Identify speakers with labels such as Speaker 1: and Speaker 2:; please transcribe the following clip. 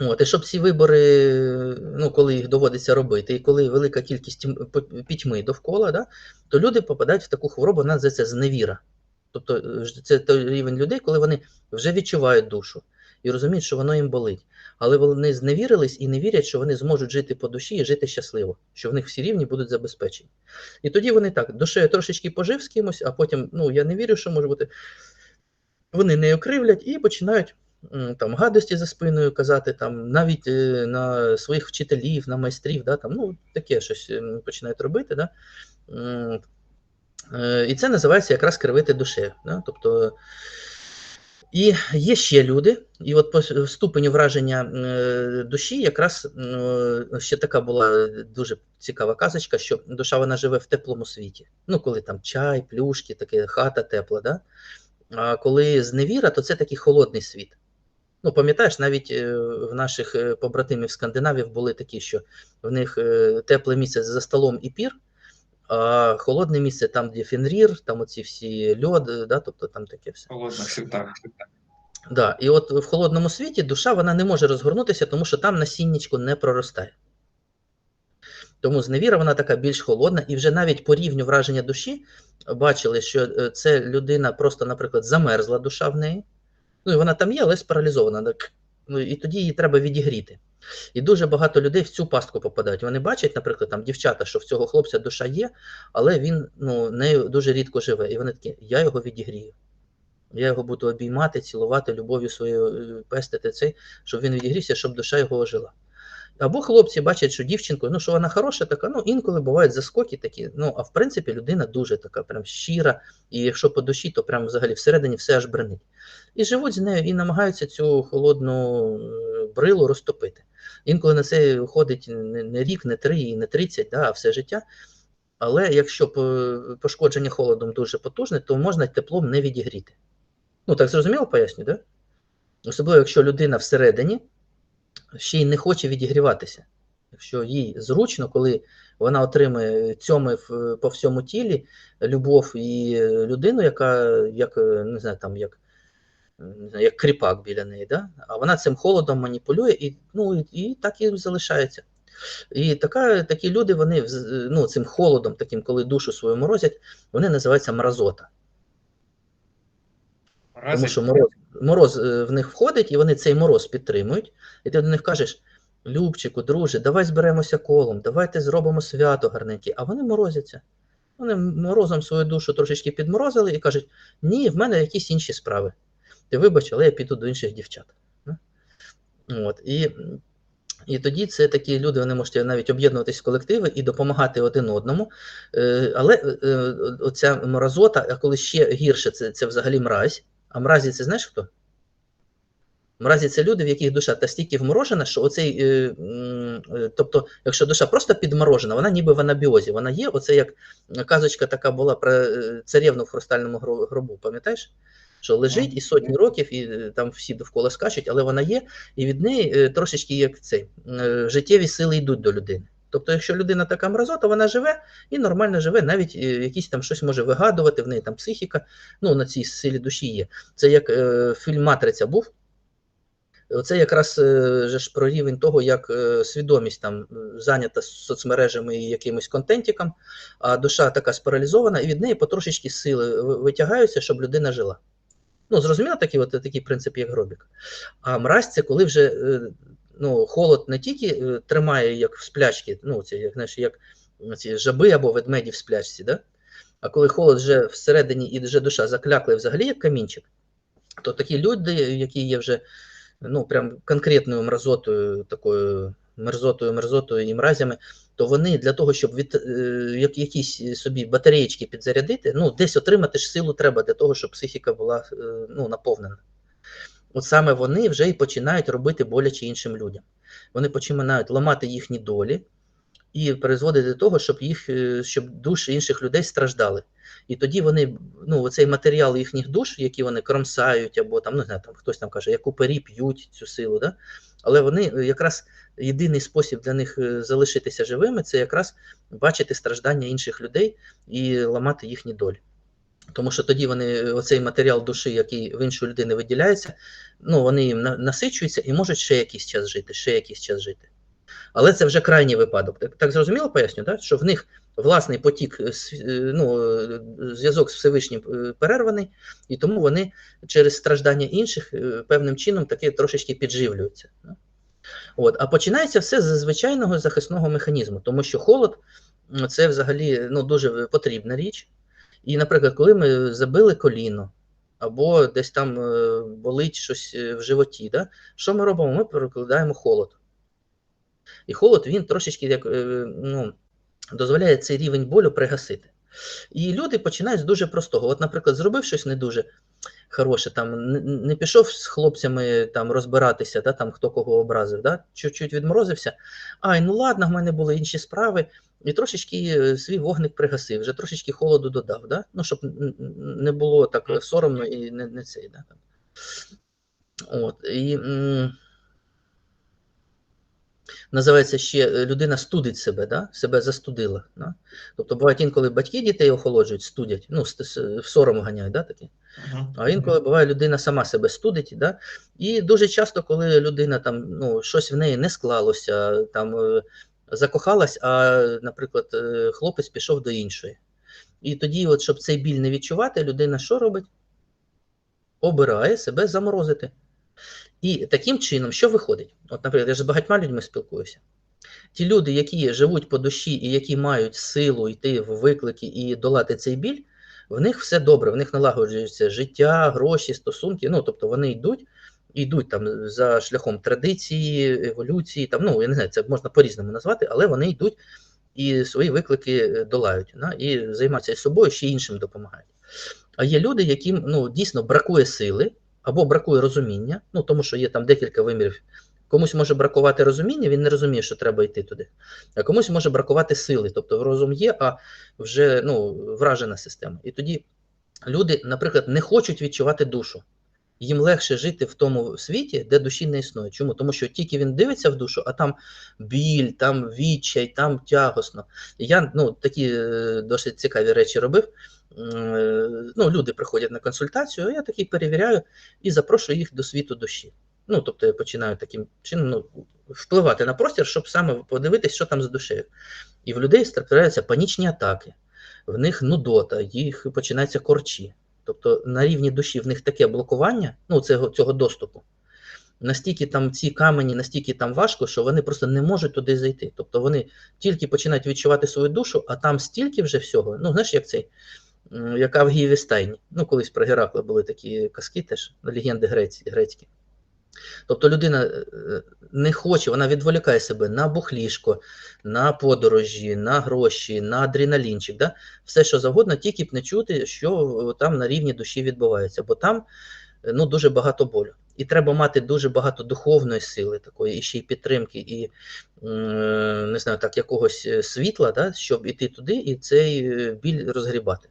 Speaker 1: От, і щоб ці вибори, ну, коли їх доводиться робити, і коли велика кількість пітьми довкола, да, то люди попадають в таку хворобу, вона називається зневіра. Тобто е, це той рівень людей, коли вони вже відчувають душу і розуміють, що воно їм болить. Але вони зневірились і не вірять, що вони зможуть жити по душі і жити щасливо, що в них всі рівні будуть забезпечені. І тоді вони так, душею трошечки пожив з кимось, а потім, ну я не вірю, що може бути. Вони не окривлять і починають там гадості за спиною казати, там навіть е, на своїх вчителів, на майстрів, да, там, ну таке щось починають робити. Да? Е, І це називається якраз кривити душею. Да? Тобто, і є ще люди, і от по ступеню враження е, душі, якраз ще така була дуже цікава казочка, що душа вона живе в теплому світі. Ну, коли там чай, плюшки, таке хата тепла. Да? А коли зневіра, то це такий холодний світ. Ну, пам'ятаєш, навіть е, в наших е, побратимів скандинавів були такі, що в них е, тепле місце за столом і пір, а холодне місце там, де фенрір, там оці всі льод, е, да, тобто там таке все.
Speaker 2: Холодно, всегда.
Speaker 1: Да. І от в холодному світі душа вона не може розгорнутися, тому що там насіннячко не проростає. Тому зневіра вона така більш холодна, і вже навіть по рівню враження душі бачили, що це людина просто, наприклад, замерзла душа в неї. Ну і вона там є, але спаралізована. Ну, і тоді її треба відігріти. І дуже багато людей в цю пастку попадають. Вони бачать, наприклад, там дівчата, що в цього хлопця душа є, але він ну, нею дуже рідко живе. І вони такі, я його відігрію. Я його буду обіймати, цілувати, любов'ю своєю е, пестити цей, щоб він відігрівся, щоб душа його ожила. Або хлопці бачать, що дівчинку, ну що вона хороша, така, ну інколи бувають заскоки такі. Ну, а в принципі, людина дуже така, прям щира, і якщо по душі, то прям взагалі всередині все аж бренить. І живуть з нею і намагаються цю холодну е, брилу розтопити. Інколи на це уходить не, рік, не три, і не 30, да, а все життя. Але якщо пошкодження холодом дуже потужне, то можна теплом не відігріти. Ну, так зрозуміло поясню, да? Особливо, якщо людина всередині ще й не хоче відігріватися. Якщо їй зручно, коли вона отримує цьому по всьому тілі любов і людину, яка як е, не знаю, там як, не знаю, як кріпак біля неї, да? а вона цим холодом маніпулює і, ну, і, так і залишається. І така, такі люди, вони ну, цим холодом, таким, коли душу свою морозять, вони називаються мразота. Тому що мороз, мороз е, в них входить, і вони цей мороз підтримують. І ти до них кажеш: Любчику, друже, давай зберемося колом, давайте зробимо свято гарненьке. А вони морозяться. Вони морозом свою душу трошечки підморозили і кажуть: ні, в мене якісь інші справи. Ти вибач, але я піду до інших дівчат. От, і, і тоді це такі люди, вони можуть навіть об'єднуватись в колективи і допомагати один одному. Е, але е, оця мразота, а коли ще гірше, це, це взагалі мразь. А мразі це знаєш хто? Мразі це люди, в яких душа настільки вморожена, що оцей, е, е, тобто, якщо душа просто підморожена, вона ніби в анабіозі. Вона є, оце як казочка така була про е, царівну в хрустальному гробу, пам'ятаєш? Що лежить і сотні років, і е, там всі довкола скачуть, але вона є, і від неї е, трошечки як цей життєві сили йдуть до людини. Тобто, якщо людина така мразота, вона живе і нормально живе, навіть е, якісь там щось може вигадувати, в неї там психіка, ну на цій силі душі є. Це як е, фільм Матриця був. Оце якраз е, ж про рівень того, як е, свідомість там е, зайнята соцмережами і якимось контентиком, а душа така спаралізована, і від неї потрошечки сили витягаються, щоб людина жила. Ну, зрозуміло такий, от, такий принцип, як гробік. А мразь це коли вже е, ну, холод не тільки е, тримає, як в сплячці, ну, це як, знаєш, як ці жаби або ведмеді в сплячці, да? а коли холод вже всередині і вже душа заклякли взагалі як камінчик, то такі люди, які є вже ну, прям конкретною мразотою, такою мерзотою, мерзотою і мразями, то вони для того, щоб від, е, як, якісь собі батареєчки підзарядити, ну, десь отримати ж силу треба для того, щоб психіка була е, ну, наповнена. От саме вони вже і починають робити боляче іншим людям. Вони починають ламати їхні долі і призводити до того, щоб їх, е, щоб душі інших людей страждали. І тоді вони, ну, оцей матеріал їхніх душ, які вони кромсають, або там, ну, не знаю, там хтось там каже, як упері п'ють цю силу, да? але вони е, якраз єдиний спосіб для них е, залишитися живими це якраз бачити страждання інших людей і ламати їхні долі. Тому що тоді вони, оцей матеріал душі, який в іншої людини виділяється, ну, вони їм насичуються і можуть ще якийсь час жити, ще якийсь час жити. Але це вже крайній випадок. Так, так зрозуміло поясню, так? що в них власний потік, е, е, ну, е, зв'язок з Всевишнім е, перерваний, і тому вони через страждання інших е, певним чином таки трошечки підживлюються. От. А починається все з звичайного захисного механізму, тому що холод це взагалі ну, дуже потрібна річ. І, наприклад, коли ми забили коліно, або десь там е, болить щось е, в животі, да? що ми робимо? Ми перекладаємо холод. І холод він трошечки як, е, ну, дозволяє цей рівень болю пригасити. І люди починають з дуже простого. От, наприклад, зробив щось не дуже хороше, там не пішов з хлопцями там розбиратися, да, там хто кого образив, да, чуть-чуть відморозився. Ай, ну ладно, в мене були інші справи, і трошечки е, свій вогник пригасив, вже трошечки холоду додав, да? ну, щоб не було так соромно і не, не цей. Да. От, і, м, Називається ще е, людина студить себе, да? себе застудила. Да? Тобто бувають інколи батьки дітей охолоджують, студять, ну, в сором ганяють, да, такі. А інколи буває, людина сама себе студить, да? і дуже часто, коли людина там ну, щось в неї не склалося, там е, закохалась, а, наприклад, е, хлопець пішов до іншої. І тоді, от, щоб цей біль не відчувати, людина що робить? Обирає себе заморозити. І таким чином, що виходить? От, наприклад, я ж з багатьма людьми спілкуюся. Ті люди, які живуть по душі і які мають силу йти в виклики і долати цей біль, в них все добре, в них налагоджується життя, гроші, стосунки. Ну, тобто вони йдуть, йдуть там за шляхом традиції, еволюції, там, ну, я не знаю, це можна по-різному назвати, але вони йдуть і свої виклики е, долають, да, і займаються собою, ще іншим допомагають. А є люди, яким ну, дійсно бракує сили або бракує розуміння, ну тому що є там декілька вимірів. Комусь може бракувати розуміння, він не розуміє, що треба йти туди. А комусь може бракувати сили. Тобто розум є, а вже ну, вражена система. І тоді люди, наприклад, не хочуть відчувати душу. Їм легше жити в тому світі, де душі не існує. Чому? Тому що тільки він дивиться в душу, а там біль, там відчай, там тягосно. Я ну, такі е, досить цікаві речі робив. Е, Ну, люди приходять на консультацію, а я такий перевіряю і запрошую їх до світу душі. Ну, тобто я починаю таким чином ну, впливати на простір, щоб саме подивитись, що там з душею. І в людей трапляються панічні атаки, в них нудота, їх починаються корчі. Тобто на рівні душі в них таке блокування ну, цього, цього доступу. Настільки там ці камені, настільки там важко, що вони просто не можуть туди зайти. Тобто вони тільки починають відчувати свою душу, а там стільки вже всього. Ну, знаєш, як цей, яка в Гієві стайні. Ну, колись про Геракла були такі казки теж, легенди грецькі. Тобто людина е, не хоче, вона відволікає себе на бухлішко, на подорожі, на гроші, на адреналінчик, да? все що завгодно, тільки б не чути, що там на рівні душі відбувається, бо там е, ну, дуже багато болю. І треба мати дуже багато духовної сили, такої, і ще й підтримки, і не знаю, так, якогось е, світла, да, щоб іти туди і цей е, біль розгрібати.